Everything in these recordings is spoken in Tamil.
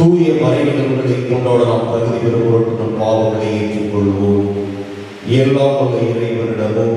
தூய மறைநிலங்களை கொண்டாட நாம் தகுதி பெறுவோம் நம் பாவங்களை ஏற்றுக்கொள்வோம். எல்லாம் வல்ல இறைவனிடமும்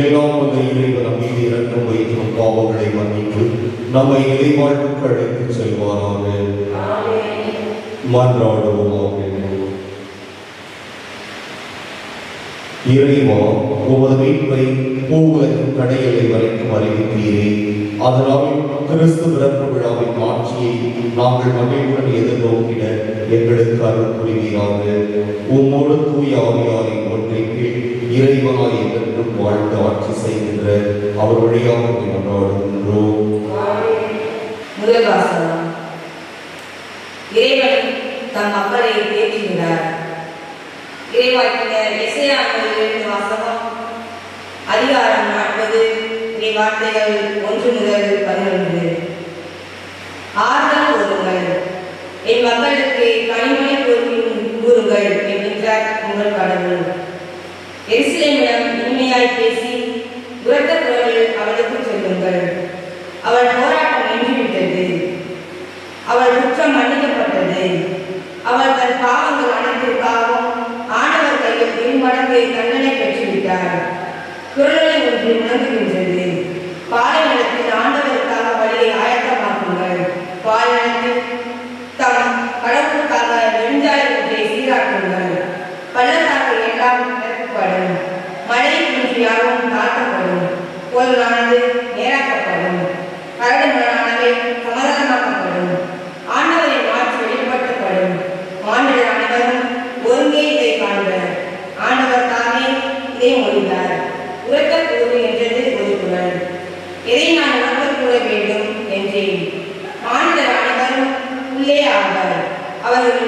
எல்லாம் வந்த இறைவன் மீது இறக்கம் வைத்து நம் பாவங்களை மன்னித்து நம்மை இறைவாழ்வுக்கு அழைத்து செல்வாராக. மன்றாடுவோமாக இறைவா உமது மீட்பை பூவுலகின் கடைகளை வரைக்கும் அறிவித்தீரே அதனால் கிறிஸ்து பிறப்பு விழாவின் ஆட்சியை நாங்கள் மகிழ்வுடன் எதிர்நோக்கிட எங்களுக்கு அருள் புரிவீராக. உம்மோடு தூய ஆவியாரின் ஒன்றைக்கு இறைவனாய் என்றும் வாழ்ந்து ஆட்சி செய்கின்ற அவர் வழியாக கொண்டாடுகின்றோம் முதல் வாசகம். இறைவன் தம் மக்களை தேற்றுகிறார் இறைவாக்கினர் இசையானதிலிருந்து வாசகம். அதிகாரம் நாற்பது இறை வார்த்தைகள் ஒன்று முதல் பதினொன்று. ஆறுதல் கூறுங்கள். என் மக்களுக்கு கனிமொழி கூறுங்கள் என்கின்றார் உங்கள் கடவுள். எருசலேமிடம் இனிமையாய் பேசி உரத்த குரலில் அவளுக்கு சொல்லுங்கள். அவள் போராட்டம் நின்றுவிட்டது அவள் குற்றம் மன்னிக்கப்பட்டது. அவள் தன் பாவங்கள் அனைத்திற்காகவும் ஆண்டவர் கையில் இருமடங்கு தண்டனை பெற்றுவிட்டார். குரலை ஒன்று உணர்ந்துகின்றது ಇಲ್ಲೇ ಆದಾಯ ಅವರನ್ನು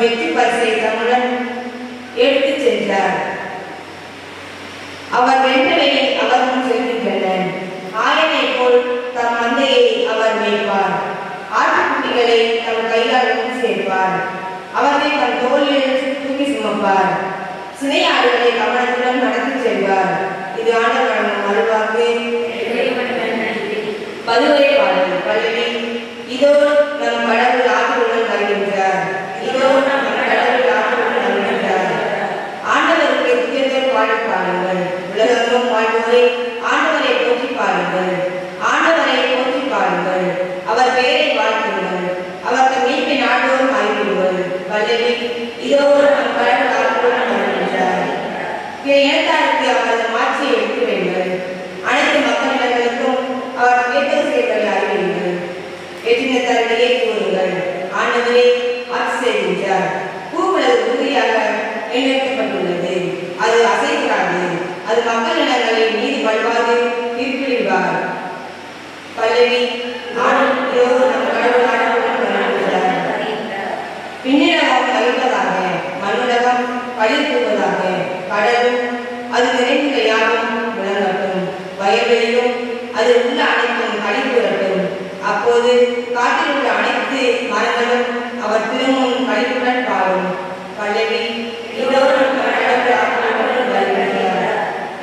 வெற்றி பரிசை தம்முடன் எடுத்துச் சென்றார். அவர் வென்றவையை அவர் முன் ஆயனை போல் தம் மந்தையை அவர் மேய்ப்பார். ஆட்டுக்குட்டிகளை தம் கையால் கொண்டு சேர்ப்பார். அவர்களை தம் தோளில் தூக்கி சுமப்பார். சினையாடுகளை கவனத்துடன் நடத்தி செல்வார். இது ஆண்டவர் அருள்வாக்கு பதுவரை பாடல் பல்லவி இதோ நம் கடவுள் ஆற்றலுடன் வருகின்றார் இதோ நம் கடவுள் ஆற்றலுடன் வருகின்றார் ஆண்டவருக்கு துயர்கள் பாடி பாடுங்கள் உலகெங்கும் வாழ்வோரை ஆண்டவரை போற்றி பாடுங்கள் ஆண்டவரை போற்றி பாடுங்கள் அவர் பெயரை வாழ்த்துங்கள் அவர் தம் மீட்பை நாடோறும் அறிவிடுங்கள் பல்லவி இதோ நம் கடவுள் ஆற்றலுடன் வருகின்றார் பிற இனத்தாருக்கு அவரது மாட்சியை எடுத்து வைங்கள் அனைத்து மக்களிடங்களுக்கும் அவர் கேட்டது செய்வதை அறிவியுங்கள் எதிர்த்தரிடையே கூறுங்கள் ஆண்டவரே ஆட்சி செய்கின்றார் பூவுலகு உறுதியாக நிர்ணயிக்கப்பட்டுள்ளது அது அசைக்கிறாது அது மக்கள் நிலங்களை நீதி வழிவாது தீர்ப்பிடுவார் பல்லவி ஆண்டவரோ நம் கடவுள் ஆண்டவருடன் வருகின்றார் பின்னிடகம் கழிப்பதாக மண்ணுலகம் பழிர் கூறுவதாக கடலும் அது நிறைந்த யாவும் விளங்கட்டும் வயல்வெளியும் அது உள்ள அனைத்தும் களி கூறட்டும் அப்போது அப்போது காட்டில் உள்ள அனைத்து மரங்களும் அவர் திருமுன் கழிப்புடன் பாடும் பல்லவி இதோடு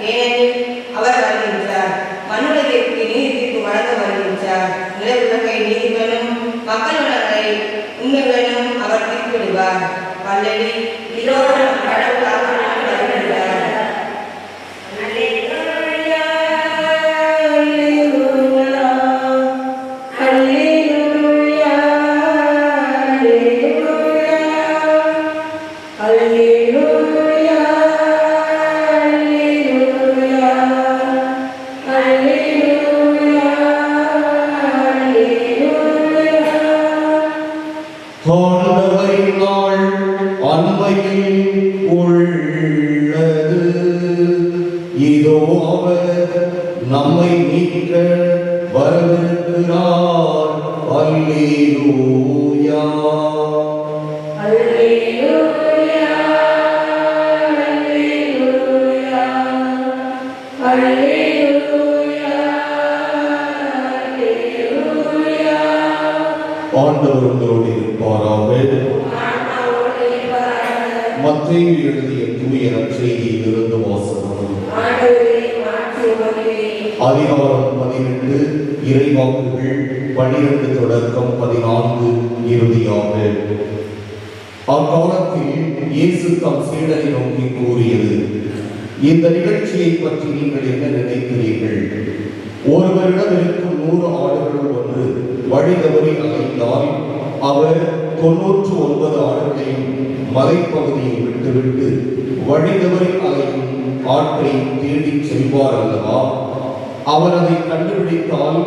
ஏனெனில் அவர் வருகின்றார். மண்ணுலகிற்கு நீதி தீர்ப்பு வழங்க வருகின்றார். நிலவுலகை நீதிகளும் மக்கள் உலகை உண்மைகளும் அவர் தீர்ப்பிடுவார். பல்லவி இதோடு கடவுள் இதோ அவர் நம்மை மீட்க வரவிருக்கிறார் அல்லேலூயா. ஆண்டவர் உங்களோடு இருப்பாராக. மத்தேயு எழுதிய தூய நற்செய்தியில் அதிகாரம் பதினெட்டு இறைவாக்குகள் பனிரெண்டு தொடக்கம் பதினான்கு இறுதியாக அக்காலத்தில் இயேசு தம் சீடரை நோக்கி கூறியது இந்த நிகழ்ச்சியை பற்றி நீங்கள் என்ன நினைக்கிறீர்கள் ஒருவரிடம் இருக்கும் நூறு ஆடுகள் ஒன்று வழி தவறி அலைந்தால் அவர் தொன்னூற்று ஒன்பது ஆடுகளையும் மலைப்பகுதியை விட்டுவிட்டு வழி தவறி அலையும் ஆற்றை தேடிச் செல்வார் அல்லவா அவர் அதை கண்டுபிடித்தால்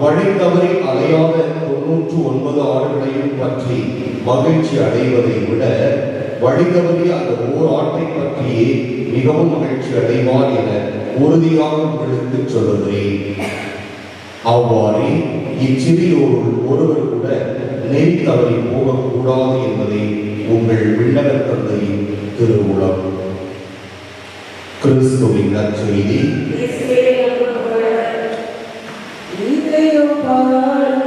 வழி தவறி அலையாத தொன்னூற்று ஒன்பது ஆடுகளையும் பற்றி மகிழ்ச்சி அடைவதை விட வழி தவறி அந்த ஓர் ஆட்டை பற்றியே மிகவும் மகிழ்ச்சி அடைவார் என உறுதியாக உங்களுக்கு சொல்லுகிறேன். அவ்வாறே இச்சிறியோருள் ஒருவர் கூட நெய் தவறி போகக்கூடாது என்பதை உங்கள் விண்ணக தந்தையின் திருவுளம். கிறிஸ்துவின் நற்செய்தி. ஆண்டவரே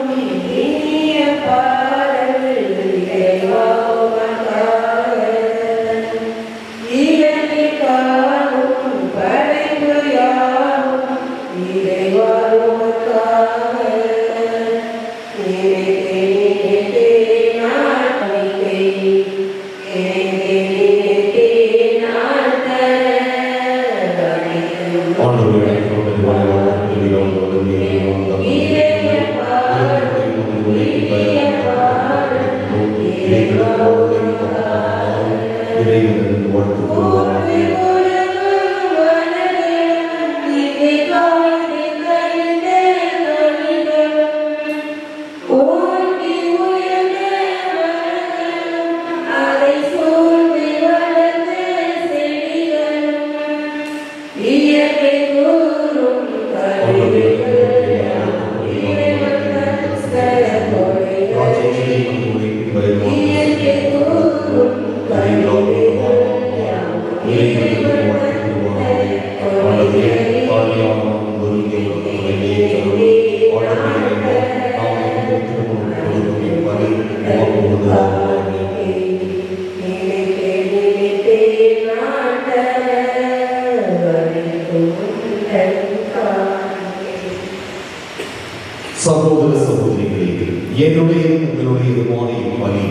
என்னுடைய உங்களுடைய உங்களுடையதுமான இப்பலி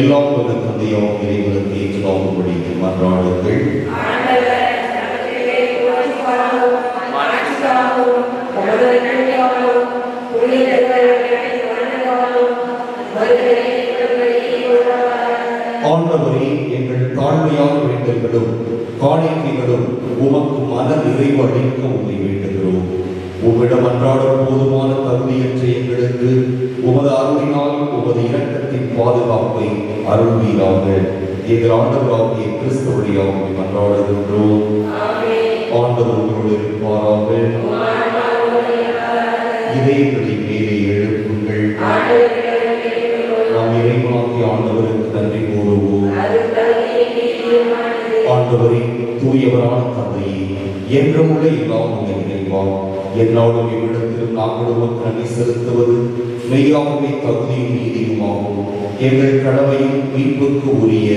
எல்லாம் உள்ள தந்தையாம் இறைவனுக்கு ஏற்றதாகும்படி மன்றாடுங்கள். ஆண்டவரே எங்கள் தாழ்மையான வேண்டல்களும் காணிக்கைகளும் உமக்கு மன நிறைவு அளிக்க உங்களை வேண்டுகிறோம். உம்மிடம் அன்றாடம் போதுமான தகுதியற்ற எங்களுக்கு உமது அருளினால் உமது இரக்கத்தின் பாதுகாப்பை அருள்வீராக. எங்கள் ஆண்டவராகிய கிறிஸ்து வழியாக அன்றாடுகின்றோம் ஆண்டவர் உங்களோடு இருப்பாராக. இதயங்களை மேலே எழுப்புங்கள். நாம் இறைவனாகிய ஆண்டவருக்கு நன்றி கூறுவோம். ஆண்டவரே தூயவரான தந்தையே என்றும் உள்ள எல்லாம் உள்ள என்னோடும் என்னாலும் இவ்விடத்திலும் நாங்கள் நன்றி செலுத்துவது மெய்யாகவே தகுதியும் நீதியுமாகும். எங்கள் கடமையும் மீட்புக்கு உரிய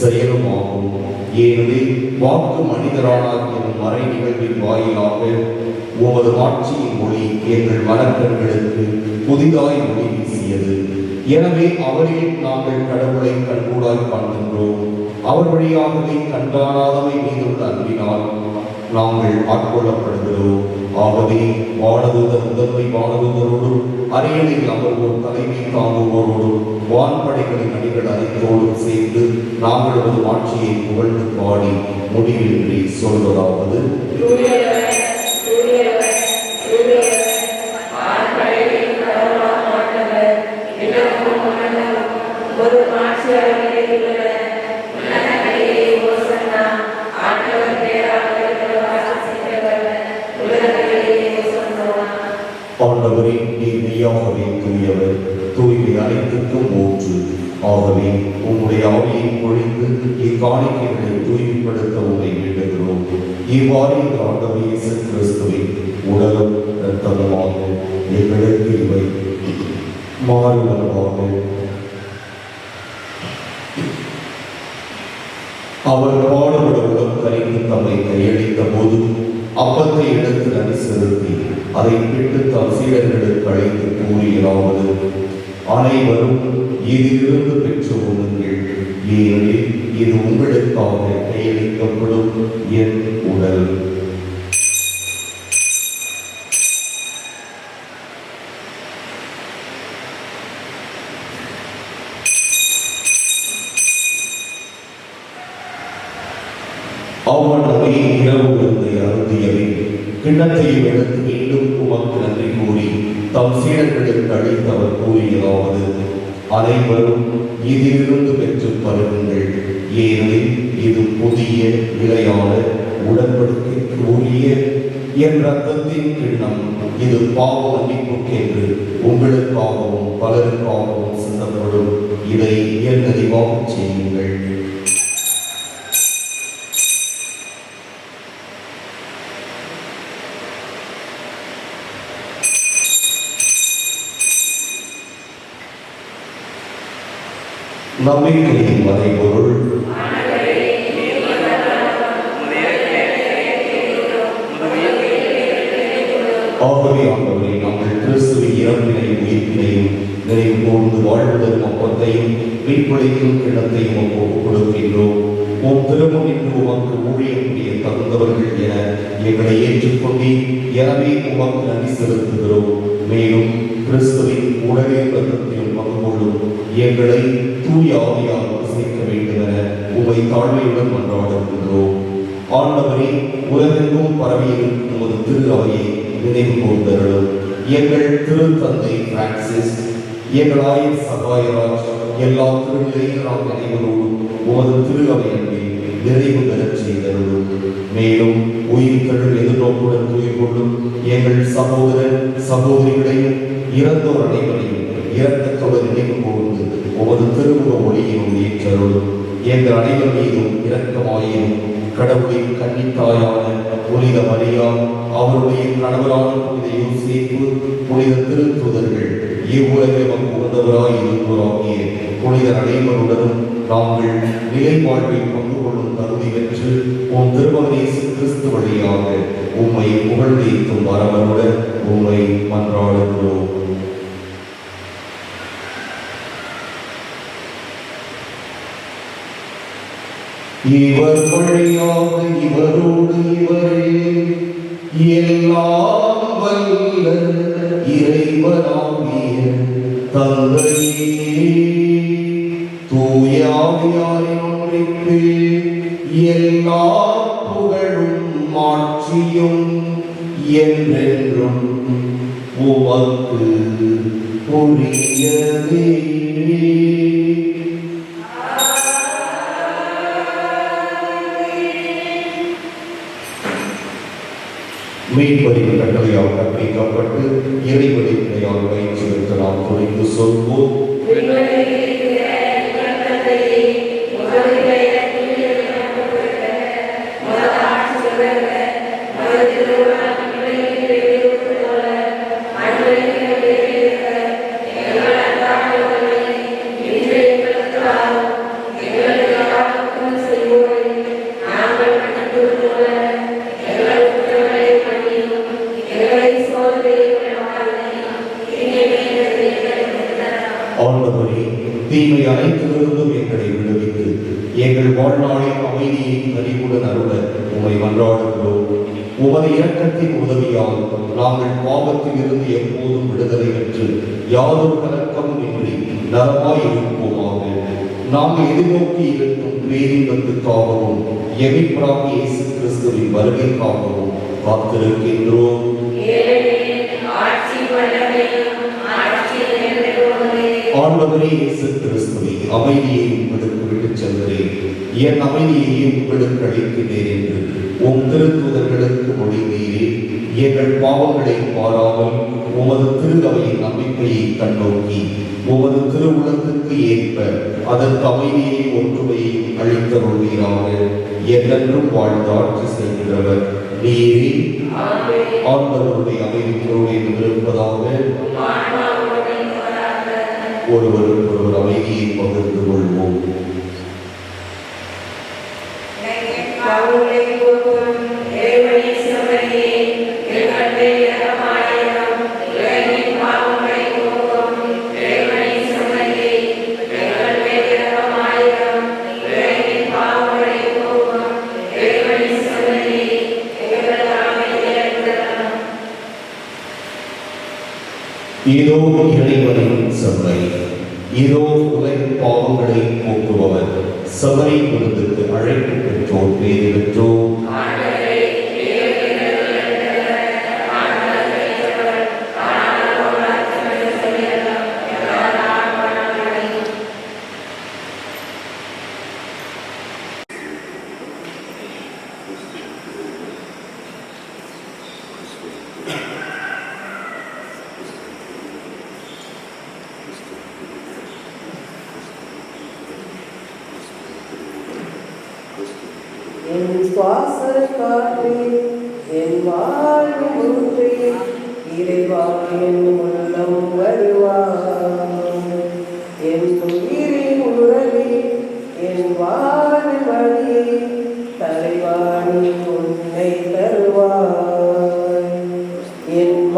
செயலுமாகும். ஏனெனில் வாக்கு மனிதரானார் எனும் மறை நிகழ்வின் வாயிலாக உமது ஆட்சியின் மொழி எங்கள் மனக்கண்களுக்கு புதிதாய் மொழி வீசியது. எனவே அவரில் நாங்கள் கடவுளை கண்கூடாய் காண்கின்றோம். அவர் வழியாகவே கண்டானாதவை மீதுள்ள அன்பினால் நாங்கள் ஆட்கொள்ளப்படுகிறோம் ஆகவே வானதூதர் முதன்மை வானதூதரோடும் அரியணையில் அமர்வோர் தலைமை தாங்குவோரோடும் வான்படைகளின் அணிகள் அனைத்தோடும் சேர்ந்து நாங்கள் ஒரு ஆட்சியை புகழ்ந்து பாடி முடிவின்றி சொல்வதாவது. நீர் தூயவர் தூய்மை அனைத்துக்கும் ஊற்று. ஆகவே உங்களுடைய ஆவியை பொழிந்து இக்காணிக்கைகளை தூய்மைப்படுத்த உங்களை வேண்டுகிறோம். இவ்வாறு இந்த ஆண்டவர் இயேசு கிறிஸ்துவின் உடலும் இரத்தமுமாக எங்களுக்கு இவை மாறுவதாக அவர் பாடுபட உடல் கரைந்து தம்மை கையளித்த போது அப்பத்தை எடுத்து நடி செலுத்தினார். அதை பிட்டு தம் சீடர்களுக்கு அழைத்து கூறியதாவது அனைவரும் இதிலிருந்து பெற்று கொள்ளுங்கள். ஏனெனில் இது உங்களுக்காக கையளிக்கப்படும் என் உடல் அவ்வளவே இரவு விருந்தை அருந்தியவை கிண்ணத்தையும் எடுத்து மீண்டும் உமக்கு நன்றி கூறி தம் சீடர்களுக்கு அளித்து அவர் கூறியதாவது அனைவரும் இதிலிருந்து பெற்று பருகுங்கள் ஏனெனில் இது புதிய நிலையான உடன்படிக்கைக்கு உரிய என் ரத்தத்தின் கிண்ணம். இது பாவ மன்னிப்புக்கென்று உங்களுக்காகவும் பலருக்காகவும் சிந்தப்படும். இதை என் நினைவாகச் செய்யுங்கள். நம்பிக்கையின் மறைபொருள் ஆகவே ஆண்டவரே நாங்கள் கிறிஸ்துவின் இறப்பினையும் உயிர்ப்பினையும் நினைவு கூர்ந்து வாழ்வதன் அப்பத்தையும் மீட்பளிக்கும் கிண்ணத்தையும் ஒப்புக் கொடுக்கின்றோம். உம் திருமணிக்கு உமக்கு ஊழியம் தகுந்தவர்கள் என எங்களை ஏற்றுக்கொண்டு எனவே உமக்கு நன்றி செலுத்துகிறோம். மேலும் கிறிஸ்துவின் உடலில் ரத்தத்தையும் பங்கு கொள்ளும் எங்களை தூய ஆவியால் சேர்க்க வேண்டும் என உமை தாழ்மையுடன் மன்றாடுகின்றோம் ஆண்டவரே உலகெங்கும் பரவியிருக்கும் உமது திரு அவையை நினைவு கூர்ந்தருளும். எங்கள் திரு தந்தை பிரான்சிஸ் எங்கள் ஆயர் சகாயராஜ் எல்லா திருநிலையராம் அனைவரோடும் உமது திரு அவை அன்பில் நிறைவு பெறச் செய்தருளும். மேலும் உயிர் எதிர்நோக்குடன் துயிர் கொள்ளும் எங்கள் சகோதரர் சகோதரிகளையும் இறந்தோர் அனைவரையும் இரக்கத்தோடு நினைவு கூர்ந்து உமது திருமுக ஒளியினும் ஏற்றருளும் எங்கள் அனைவர் மீதும் இரக்கமாயிரும் கடவுளின் கன்னித்தாயான புனித மரியா அவருடைய கணவரான புனித யோசிப்பு புனித திருத்துதர்கள் இவ்வுலகில் உகந்தவராய் இருந்தோராகிய புனித அனைவருடனும் நாங்கள் நிலை வாழ்வில் பங்கு கொள்ளும் தகுதி பெற்று உன் திருமகனேசு கிறிஸ்து வழியாக உம்மை புகழ்ந்தேத்தும் வரவருடன் உம்மை மன்றாடுகிறோம் இவர் வழியாக இவரோடு இவரே. எல்லாம் வல்ல இறைவனாகிய தந்தையே. தூயாவியாரின் ஒன்றிற்கு எல்லா புகழும் மாற்றியும் என்றென்றும் உமக்கு உரியதே மீன்பதிவு கட்டளையால் கற்பிக்கப்பட்டு இறைவழிப்படையால் பயிற்சிகளுக்கு நாம் துணிந்து சொல்வோம். விண்வெளியில் ஆண்டவரே தீமை அனைத்திலிருந்தும் எங்களை விடுவித்து எங்கள் வாழ்நாளின் அமைதியை அறிவுடன் அருள உமை மன்றாடுகிறோம். உமது இறக்கத்தின் உதவியால் நாங்கள் பாவத்தில் இருந்து எப்போதும் விடுதலை பெற்று யாரும் கலக்கமும் இன்றி நலமாய் இருப்போமாக. நாம் எதிர்நோக்கி இருக்கும் பேரின்பத்துக்காகவும் எமிப்ராக் இயேசு கிறிஸ்துவின் வருகைக்காகவும் காத்திருக்கின்றோம். ஆண்டவரே இயேசு கிறிஸ்துவை அமைதியை உங்களுக்கு விட்டுச் செல்கிறேன். என் அமைதியை உங்களுக்கு அளிக்கிறேன் என்று உம் திருத்துதர்களுக்கு மொழிந்தீரே. எங்கள் பாவங்களை பாராமல் உமது திரு அவையின் நம்பிக்கையை கண்ணோக்கி உமது திருவுளத்துக்கு ஏற்ப அதற்கு அமைதியை ஒற்றுமையை அளித்தருள்வீராக. என்றென்றும் வாழ்ந்து ஆட்சி செய்கிறவர் நீரே. ஆண்டவருடைய அமைதியோடு இருப்பதாக. ஆன்மாவோடு வராத ஒருவருக்கு ஒருவர் அமைதியை பகிர்ந்து கொள்வோம்.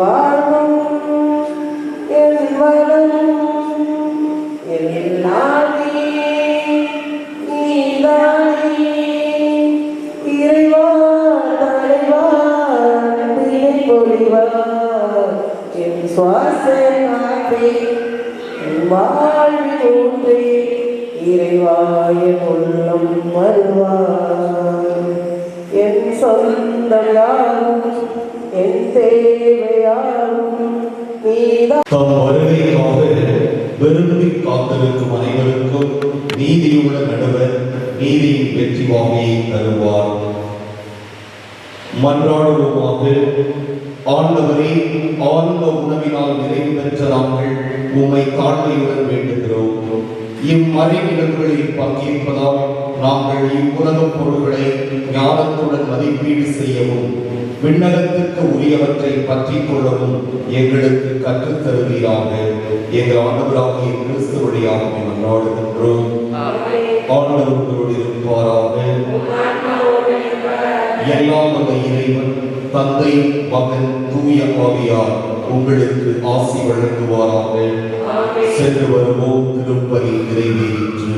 என் வாழ்வும் என் வளமும் இறைவா தலைவா பிள்ளை பொழிவா என் சுவாச காற்றே என் வாழ்வில் ஒன்றே உள்ளம் வருவாய் என் சொந்தம் யாரும் என் தேவையாரும் தம் வருகைக்காக விரும்பி காத்திருக்கும் அனைவருக்கும் நீதியுள்ள நடுவர் நீதியின் வெற்றி வாங்கியை தருவார். மன்றாடுவோமாக ஆண்டவரே ஆன்ம உணவினால் நிறைவு பெற்ற நாங்கள் உம்மை தாழ்மையுடன் வேண்டுகிறோம். இம்மறைநிலங்களில் பங்கேற்பதால் நாங்கள் இவ்வுலகப் பொருள்களை ஞானத்துடன் மதிப்பீடு செய்யவும் விண்ணகத்திற்கு உரியவற்றை பற்றிக் கொள்ளவும் எங்களுக்கு கற்றுத் தருவீராக எங்கள் ஆண்டவராகிய கிறிஸ்து வழியாக மன்றாடுகின்றோம் ஆண்டவர் உங்களோடு இருப்பாராக. எல்லாம் வல்ல இறைவன் தந்தை மகன் தூய ஆவியார் உங்களுக்கு ஆசி வழங்குவாராக. சென்று வருவோம் திருப்பலி நிறைவேறிற்று